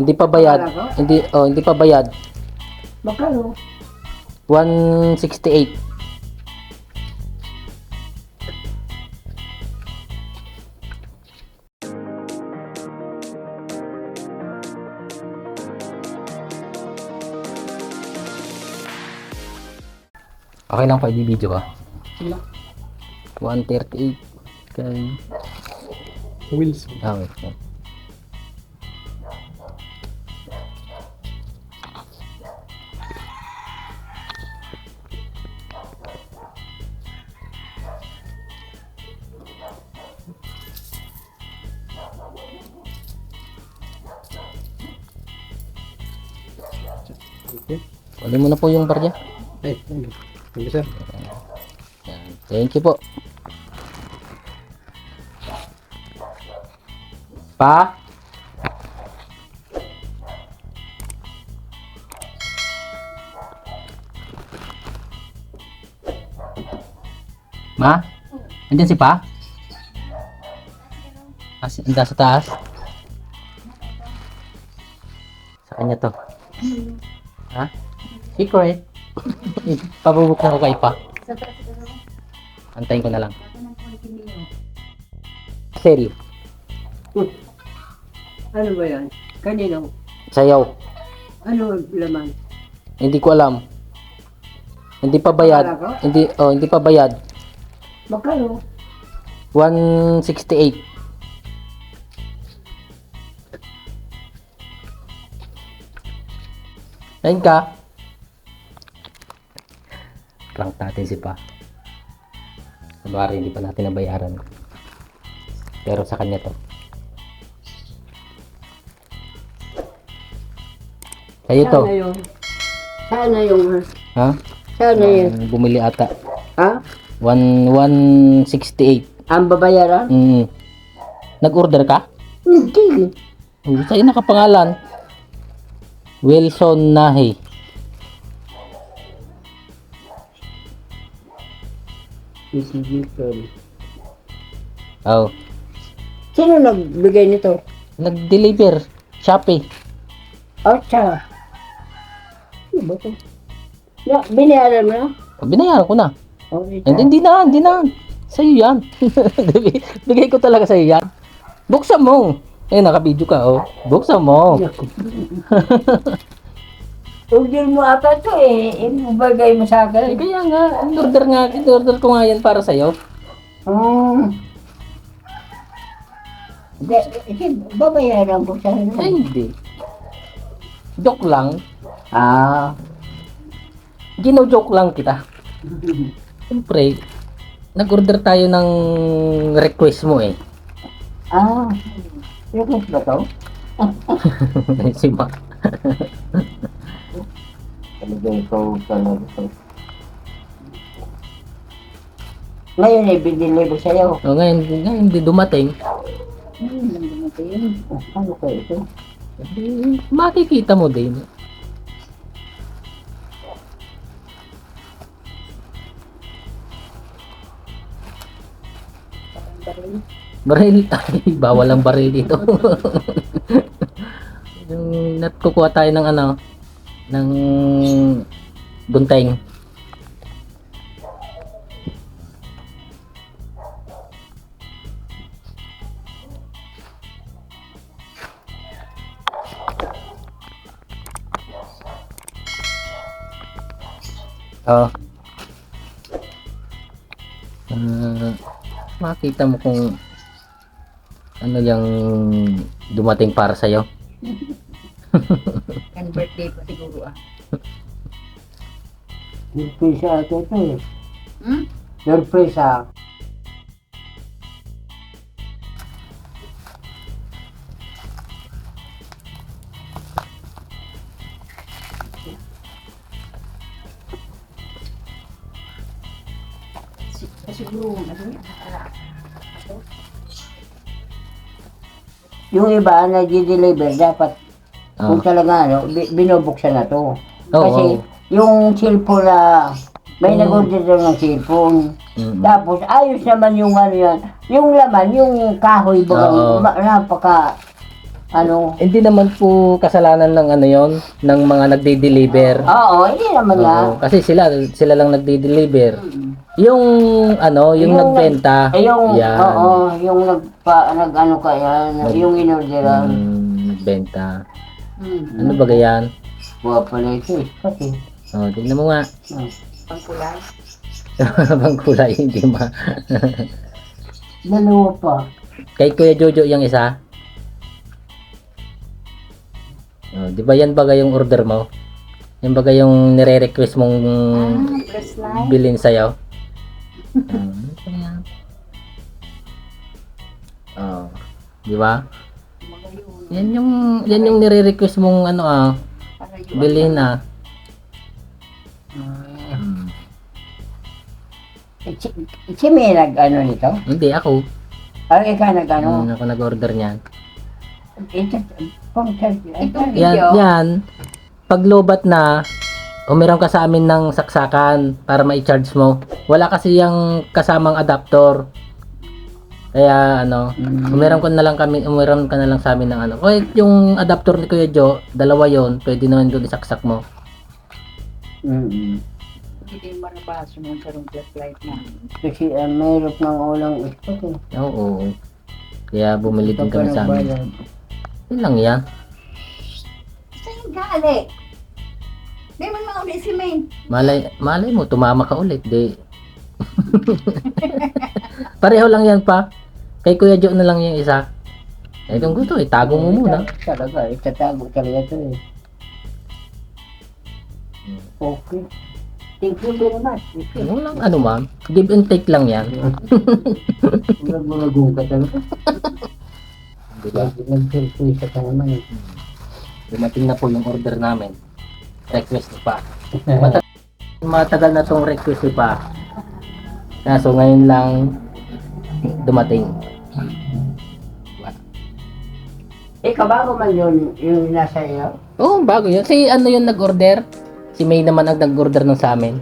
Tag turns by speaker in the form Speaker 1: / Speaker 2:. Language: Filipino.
Speaker 1: Hindi pa bayad.
Speaker 2: Wala?
Speaker 1: Hindi oh, hindi pa bayad.
Speaker 2: Magkano?
Speaker 1: 168. Okay lang pa i-video ka.
Speaker 2: Sila.
Speaker 1: 138 kay
Speaker 3: Wilson.
Speaker 1: Ah, wait. wait.
Speaker 3: Okay.
Speaker 1: Kunin mo na po yung barya.
Speaker 3: Ay, thank you. Thank you, sir.
Speaker 1: Yan. Thank you po. Pa? Ma? Andiyan si Pa? As, anda sa taas? Sa kanya to. Ha? Secret. Pabubuk na ko kay Pa. Antayin ko na lang. Sale.
Speaker 2: Ano ba yan? Kanino?
Speaker 1: Sayaw.
Speaker 2: Ano laman?
Speaker 1: Hindi ko alam. Hindi pa bayad. Hindi oh, hindi pa bayad.
Speaker 2: Magkano?
Speaker 1: 168. Ayun ka. Prank natin si Pa. Kunwari, hindi pa natin nabayaran. Pero sa kanya to. Sa'yo to.
Speaker 2: Sana yung... Sana yung...
Speaker 1: Ha?
Speaker 2: Sana yun.
Speaker 1: Ang bumili ata.
Speaker 2: Ha?
Speaker 1: 1, 168.
Speaker 2: Ang babayaran?
Speaker 1: Mm. Nag-order ka?
Speaker 2: Hindi.
Speaker 1: Oh, sa'yo nakapangalan. Wilson Nahi.
Speaker 2: Distribution.
Speaker 1: Oh.
Speaker 2: Sino nagbigay nito?
Speaker 1: Nag-deliver. Shopee.
Speaker 2: Ocha. Ano ba ito? Na, binayaran mo na?
Speaker 1: Oh, Binayaran ko na.
Speaker 2: Oh, ito.
Speaker 1: Hindi, hindi na, hindi na. Sa'yo yan. Bigay ko talaga sa'yo yan. Buksan mo. Eh, naka-video ka, oh. Buksan mo.
Speaker 2: Order mo ata ito eh. Ibagay mo sa
Speaker 1: Eh,
Speaker 2: akin.
Speaker 1: kaya nga, in-order nga, in-order ko nga yan para sa'yo.
Speaker 2: Hmm. Hindi, eh, babayaran ko sa
Speaker 1: Eh,
Speaker 2: ano.
Speaker 1: hindi. Joke lang.
Speaker 2: Ah.
Speaker 1: Gino-joke lang kita. Siyempre, nag-order tayo ng request mo eh.
Speaker 2: Ah. Yung ba to?
Speaker 1: si Ma.
Speaker 2: Talagang ikaw talaga to. Ngayon ay binili mo sa'yo.
Speaker 1: O ngayon, ngayon hindi dumating.
Speaker 2: Hmm, naman Ano kayo ito?
Speaker 1: Eh, makikita mo din. Baril. Ay, bawal ang baril dito. yung natkukuha tayo ng ano, ng gunteng. Oh. Ah, makita mo kung ano yung dumating para sa'yo.
Speaker 2: Kan birthday pa siguro ah. Surprise ata ito eh.
Speaker 4: Hmm?
Speaker 2: Surprise ah.
Speaker 4: Siguro, ano yun?
Speaker 2: Yung iba na deliver dapat
Speaker 1: Oh.
Speaker 2: kung talaga ano, bi- binubuksan na to.
Speaker 1: Oo,
Speaker 2: Kasi
Speaker 1: oo.
Speaker 2: yung cellphone na may
Speaker 1: Mm.
Speaker 2: nag-order daw ng cellphone.
Speaker 1: Mm.
Speaker 2: Tapos ayos naman yung ano yan. Yung laman, yung kahoy
Speaker 1: Oo.
Speaker 2: baga, ma- napaka Ano?
Speaker 1: Hindi naman po kasalanan ng ano yon ng mga nagde-deliver.
Speaker 2: Oo, hindi naman.
Speaker 1: Oo, kasi sila sila lang nagde-deliver.
Speaker 2: Mm.
Speaker 1: Yung ano, yung,
Speaker 2: Yung
Speaker 1: nagbenta.
Speaker 2: Eh, yung,
Speaker 1: yan.
Speaker 2: oo, yung nagpa, nag-ano ka yan, yung inorderan.
Speaker 1: Mm, nagbenta.
Speaker 2: Hmm.
Speaker 1: Ano ba gayan?
Speaker 2: Buwa pala ito eh. Kasi,
Speaker 1: Oh, tingnan mo nga.
Speaker 2: hmm.
Speaker 4: Ang kulay.
Speaker 1: Bang kulay hindi ma.
Speaker 2: dalawa pa.
Speaker 1: Kay Kuya Jojo yung isa. Oh, di ba yan baga yung order mo? Yan baga yung nire-request mong
Speaker 4: Ah, press line.
Speaker 1: bilhin sa'yo? Hmm, ano yan? Oh, di ba? Yan yung yan yung nire-request mong ano ah, bilhin na.
Speaker 2: Eh, Si, si may nag-ano nito?
Speaker 1: Hindi ako.
Speaker 2: Parang ikaw nag-ano?
Speaker 1: Ano? ako nag-order niyan.
Speaker 2: Ito, pang
Speaker 4: Ito,
Speaker 1: Yan, yan. Pag lobat na, umiram ka sa amin ng saksakan para ma-charge mo. Wala kasi yung kasamang adapter. Kaya ano,
Speaker 2: Mm.
Speaker 1: umiram ko na lang kami, umiram ka na lang sa amin ng ano. O yung adapter ni Kuya Jo, dalawa yon pwede naman doon isaksak mo.
Speaker 2: Mm-mm.
Speaker 4: Hindi din marabas yung sa room plus light na.
Speaker 2: Kasi uh, mayroon ng ulang ito eh.
Speaker 1: Oo. Kaya bumili din kami sa amin. Yun lang yan.
Speaker 4: Saan gali? Di man mauli si May.
Speaker 1: Malay, malay mo, tumama ka ulit, di. Pareho lang yan pa. Kay Kuya Jo na lang yung isa. Eh kung gusto, itago mo muna.
Speaker 2: Talaga, itatago talaga ito eh. Okay. Thank you very much. Okay.
Speaker 1: Walang ano ma'am. Give and take lang yan.
Speaker 2: Nagulagong ka talaga.
Speaker 1: Diba?
Speaker 2: Nag-selfie ka naman eh.
Speaker 1: Dumating na po yung order namin. Request pa. Matagal, matagal na tong request pa. Kaso ngayon lang dumating.
Speaker 2: Eh, kabago man yun, yung nasa iyo.
Speaker 1: Oo, oh, bago yun. Si ano yung nag-order? Si May naman ang nag-order ng sa amin.